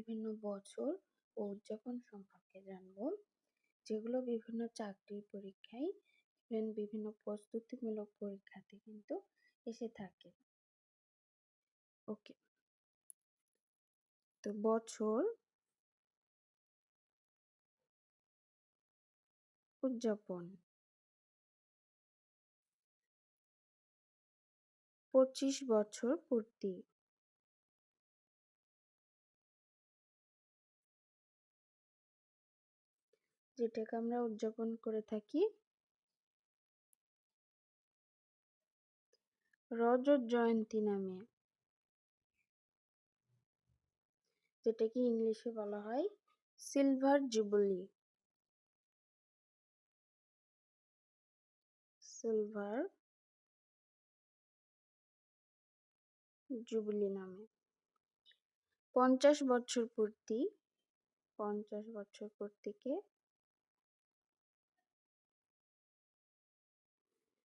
বিভিন্ন বছর ও উদযাপন সম্পর্কে জানব। যেগুলো বিভিন্ন চাকরির পরীক্ষায় ইভেন বিভিন্ন প্রস্তুতিমূলক পরীক্ষাতে কিন্তু এসে থাকে। ওকে তো বছর উদযাপন। পঁচিশ বছর পূর্তি। যেটাকে আমরা উদযাপন করে থাকি। রজত জয়ন্তী নামে। যেটাকে ইংলিশে বলা হয় সিলভার জুবলি। সিলভার জুবলি নামে। পঞ্চাশ বছর পূর্তি, পঞ্চাশ বছর পূর্তিকে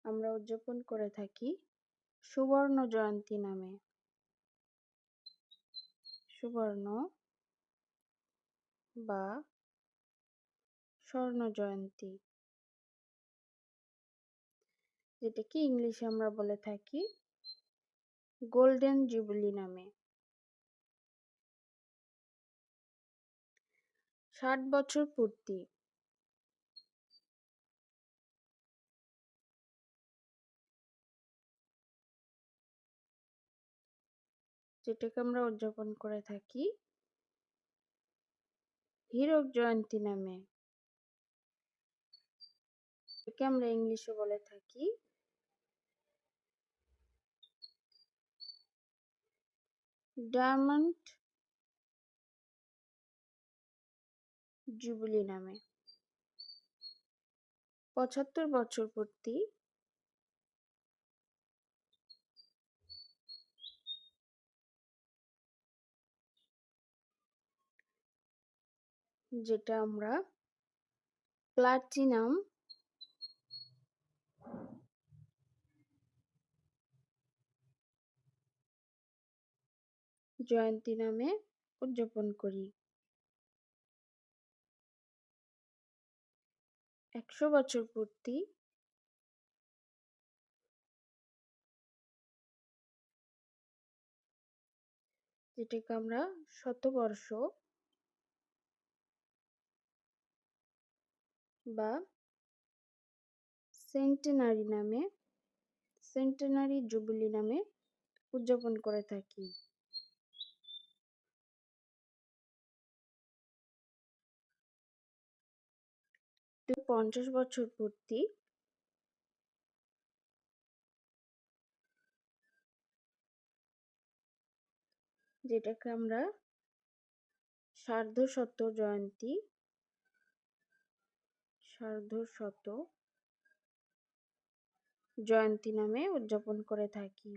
আমরা উদযাপন করে থাকি সুবর্ণ জয়ন্তী নামে। সুবর্ণ বা স্বর্ণ জয়ন্তী। যেটাকে ইংলিশে আমরা বলে থাকি গোল্ডেন জুবিলি নামে। ষাট বছর পূর্তি। যেটাকে আমরা উদযাপন করে থাকি। হীরক জয়ন্তী নামে। একে আমরা ইংলিশে বলে থাকি। ডায়মন্ড জুবিলি নামে। পঁচাত্তর বছর পূর্তি যেটা আমরা প্লাটিনাম জয়ন্তী নামে উদযাপন করি। একশো বছর পূর্তি যেটাকে আমরা শতবর্ষ বা সেন্টেনারি নামে সেন্টেনারি জুবিলি নামে উদযাপন করে থাকি। পঞ্চাশ বছর পূর্তি যেটাকে আমরা সার্ধশত জয়ন্তী সার্ধশত জয়ন্তী নামে উদযাপন করে থাকি।